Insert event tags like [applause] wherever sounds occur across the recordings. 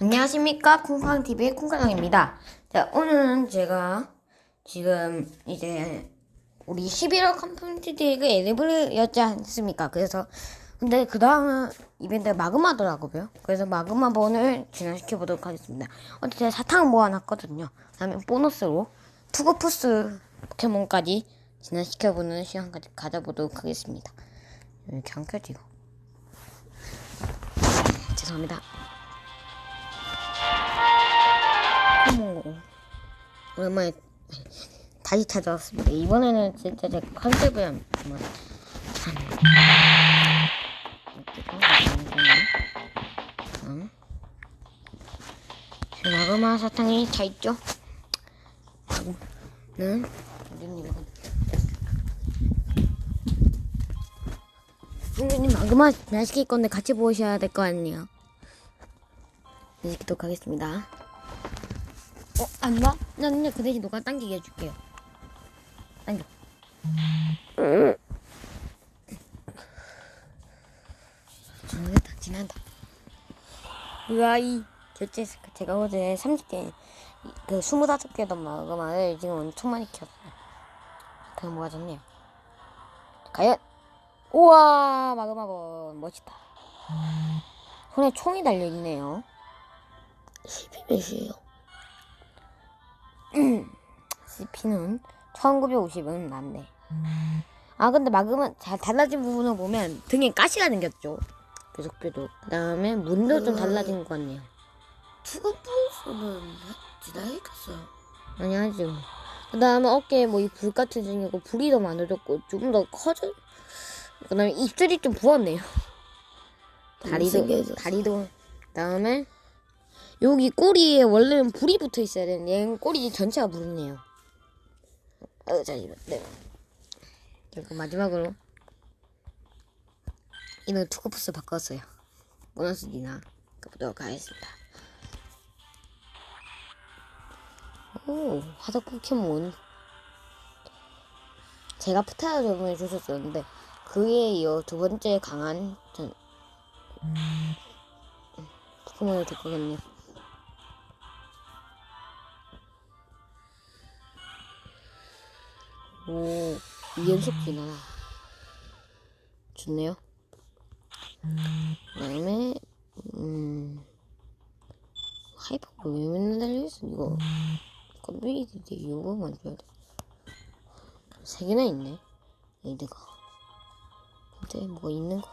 안녕하십니까? 콩팡TV의 콩카장입니다. 자 오늘은 제가 지금 이제 우리 11월 컴퓨니티 리그 엘리브였지 않습니까? 그래서 근데 그 다음 이벤트 마그마더라고요. 그래서 마그마본을 진행시켜 보도록 하겠습니다. 어제 제가 사탕 모아놨거든요. 그 다음에 보너스로 투구푸스 포켓몬까지 진행시켜 보는 시간까지 가져보도록 하겠습니다. 이렇게 안 켜지 이거 죄송합니다 어머, 오랜만에 다시 찾아왔습니다. 이번에는 진짜 제 컨셉을 한번 참. 응? 마그마 사탕이 다 있죠? 는 선생님 마그마 맛있게 건데 같이 보셔야 될 거 아니에요? 네, 시키도록 하겠습니다. 어, 안 봐? 나 그냥 그 대신 너가 당기게 해줄게요. 당겨. 지나겠다, 지난다. 으아이. 결제, 제가 어제 30개, 그 25개던 마그마를 지금 엄청 많이 키웠어요. 그럼 뭐가 좋네요. 과연! 우와! 마그마본, 멋있다. 손에 총이 달려있네요. 10이 몇이에요? CP는 1950은 낫네. 아 근데 마그마 잘 달라진 부분을 보면 등에 가시가 생겼죠. 뾰족뾰족. 그다음에 문도 좀 달라진 것 같네요. 투구포스는 지나겠어요. 아니 아직. 그다음에 어깨에 뭐 이 불 같은 생기고 불이 더 많아졌고 조금 더 커져. 그다음에 입술이 좀 부었네요. 다리도 잘생겨졌어. 다리도. 그다음에 여기 꼬리에 원래는 불이 붙어 있어야 되는데 얘는 꼬리 전체가 불이네요. 어, 자 이거 네. 그리고 마지막으로 이는 투구푸스 바꿨어요. 보너스 니나 가보도록 하겠습니다. 오 화덕 포켓몬 제가 푸타를 저번에 주셨었는데 그에 이어 두 번째 강한 전 포켓몬을 줄 거겠네요. 오, 지나라. 좋네요. 그 다음에, 음, 하이퍼가 왜 맨날 달려있어, 이거. 컴퓨니티 이거만 줘야 돼. 세 개나 있네, 레이드가. 근데 뭐가 있는 거.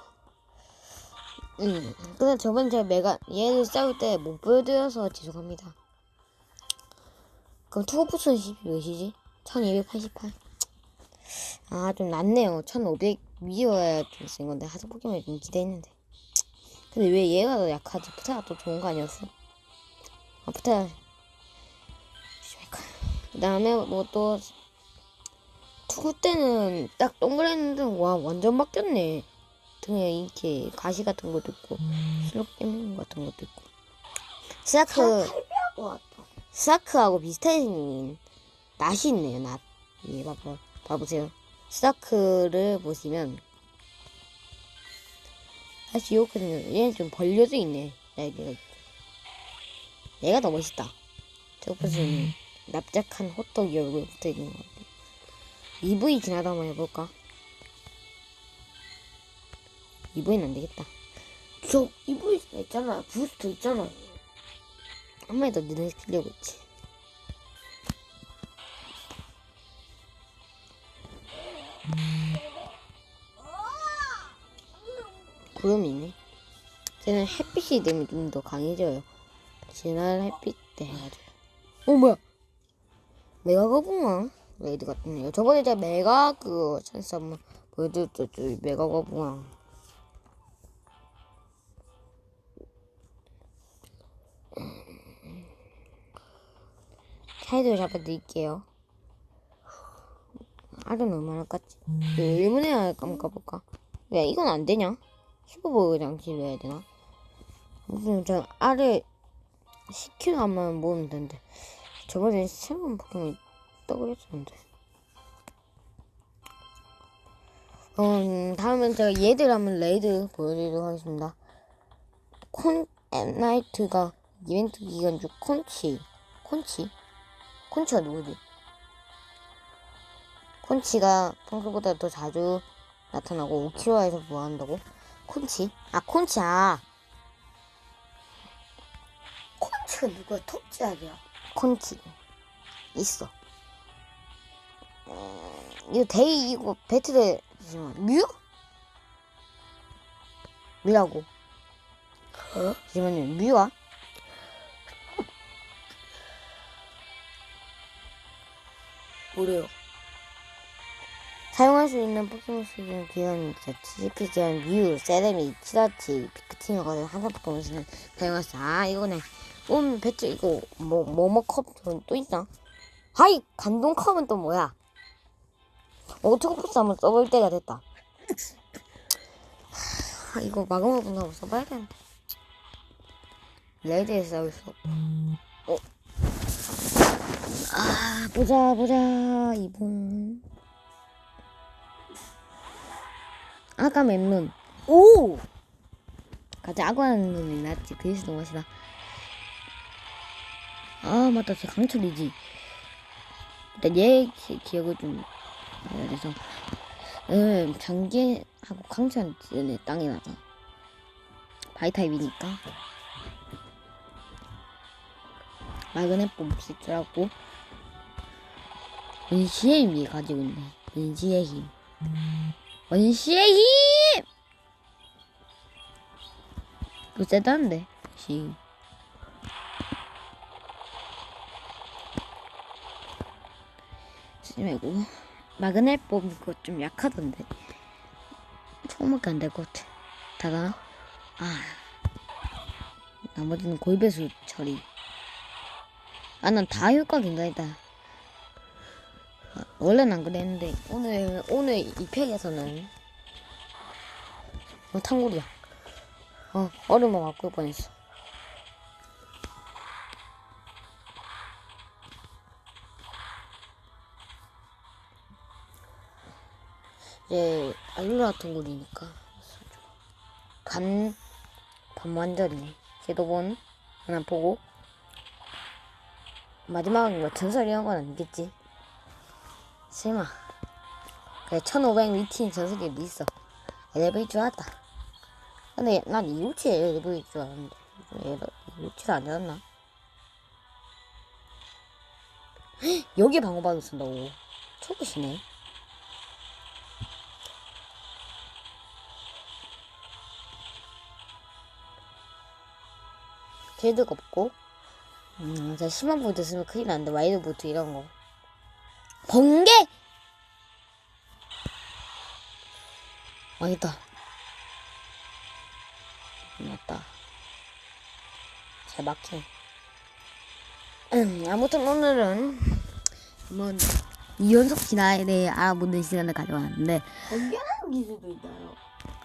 음, 근데 저번 제가 메가, 얘를 싸울 때 못 보여드려서 죄송합니다. 그럼 투어포스는 12 몇이지? 1288. 아, 좀 낫네요. 1500 위여야 좀센 건데, 하드 포켓몬이 좀 기대했는데. 근데 왜 얘가 더 약하지? 푸타가 더 좋은 거 아니었어? 아, 푸타. 그 다음에 뭐 또, 투구 때는 딱 동그랬는데, 와, 완전 바뀌었네. 등에 이렇게 가시 같은 것도 있고, 슬럭 깨는 것 같은 것도 있고. 스아크. 스아크하고 생긴 낫이 있네요, 낫. 예, 봐봐, 봐보세요. 스아크를 보시면, 사실 이렇거든요. 얘는 좀 벌려져 있네, 날개가 있고. 얘가 더 멋있다. 저거 보시면, 납작한 호떡이 얼굴 붙어 있는 것 같아요. EV 지나다 한번 해볼까? EV는 안 되겠다. 저 이불 있잖아. 부스터 있잖아. 한 마리 더 늘리려고 했지. 구름이 있네. 쟤는 햇빛이 되면 좀 더 강해져요. 진한 햇빛 때 해가지고. 어, 뭐야? 메가 거북왕? 레이드 같네요. 저번에 제가 메가 그 찬스 한번 보여드렸죠. 저 메가 거북왕. 차이도 잡아드릴게요. 알은 얼마나 깠지? 그 1분에 한번 까볼까? 야, 이건 안 되냐? 슈퍼버그 장치를 해야 되나? 무슨 저 알을 10kg 한번 모으면 되는데 저번에 새로운 포켓몬이 떠버렸었는데 음, 다음은 제가 얘들 한번 레이드 보여드리도록 하겠습니다. 콘 엠나이트가 이벤트 기간 중 콘치 콘치 콘치가 누구지? 콘치가 평소보다 더 자주 나타나고 5km에서 뭐 한다고? 콘치? 아 콘치 아 콘치가 누가 톱지하냐? 콘치 있어. 음, 이거 데이 이거 배틀에 잠시만 뮤? 뮤라고. 어? 잠시만요 뮤야? 뭐래요? 사용할 수 있는 포켓몬 수준 기간이 TCP 기간 뮤, 세레미, 치라치, 피크팅을 거는 한산 포켓몬을 사용할 수. 아 이거네. 음 배틀 이거 뭐 뭐뭐 컵 또 있나? 하이 감동 컵은 또 뭐야? 오토코프스 한번 써볼 때가 됐다. 하, 이거 마그마분 한번 써봐야겠는데. 레드에 싸울 수 없고. 어. 아 보자 보자 이분. 아까 맵눈. 오! 가자, 아구하는 눈이 낫지. 그래서 너무 맛이다. 아, 맞다. 쟤 강철이지. 일단 얘 기, 기억을 좀 돼서. 음, 장기하고 강철 내 땅에 나서. 바이타입이니까. 마그넷 뽑을 줄 알고. 은시의 힘이 가지고 있네. 은시의 힘. 원시의 힘! 이거 세다는데, 시. 쓰지 말고. 마그넷 뽑은 거좀 약하던데. 처음밖에 안 될 것 같아. 다가, 아. 나머지는 골배수 처리. 아, 난 다 효과 굉장히다. 아, 원래는 안 그랬는데 오늘 오늘 이 팩에서는 어 탕골이야. 어 얼음을 바꿀 뻔했어. 이제 알루라 탕골이니까 간 반완전이네. 제도본 하나 보고. 마지막은 뭐 전설 이런 건 아니겠지 설마. 그래 1500 미팅 전세계도 있어. 엘리베이터 좋았다. 근데 난 이웃이 엘리베이터 줄 알았는데. 이웃이 아니었나? [gasps] 여기 방어받을 쓴다고? 초보시네. 제드가 없고? 음, 자 심한 보드 쓰면 큰일 난데 와이드 보트 이런 거. 번개! 망했다. 맞다. 잘 막혀. 음, 아무튼 오늘은 한번 이연속 진화에 대해 알아보는 시간을 가져왔는데 번개하는 기술도 있나요?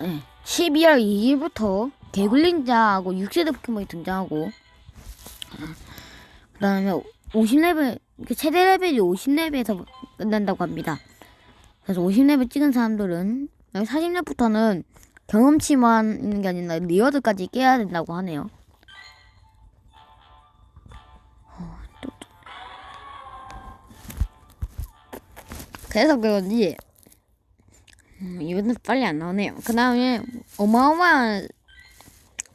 네, 12월 2일부터 개굴린자하고 6세대 포켓몬이 등장하고 그 다음에 50레벨 그 최대 레벨이 50레벨에서 끝난다고 합니다. 그래서 50레벨 찍은 사람들은 40렙부터는 경험치만 있는 게 아니라 리워드까지 깨야 된다고 하네요. 그래서 그런지 음, 이번엔 빨리 안 나오네요. 그 다음에 어마어마한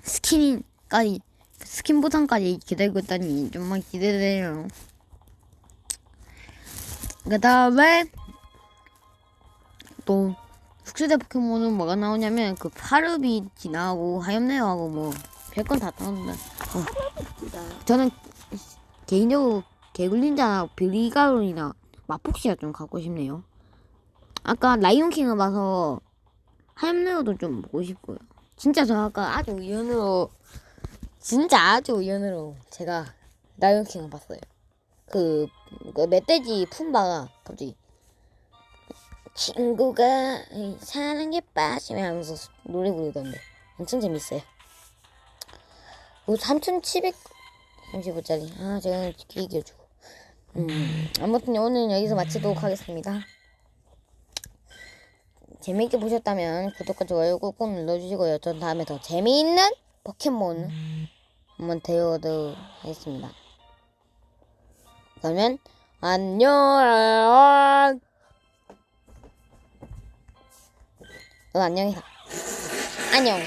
스킨까지 스킨 보상까지 기다리고 있다니 정말 기대돼요. 그 다음에 또 숙주대 포켓몬은 뭐가 나오냐면 그 파르비 지나고 하염네어하고 뭐 별건 다 나오는데 있나요? 저는 개인적으로 개굴린자나 브리가론이나 마폭시가 좀 갖고 싶네요. 아까 라이온킹을 봐서 하염네어도 좀 보고 싶고요. 진짜 저 아까 아주 우연으로 진짜 아주 우연으로 제가 라이온킹을 봤어요. 그, 그 멧돼지 푼바가 갑자기 친구가 사는 게 빠지면 하면서 노래 부르던데 엄청 재밌어요. 뭐 3,730원짜리 아 제가 얘기해주고 음 아무튼 오늘 여기서 마치도록 하겠습니다. 재미있게 보셨다면 구독과 좋아요 꾹꾹 눌러주시고요. 전 다음에 더 재미있는 포켓몬 한번 데려오도록 하겠습니다. 그러면 안녕. 너 안녕해라. 안녕.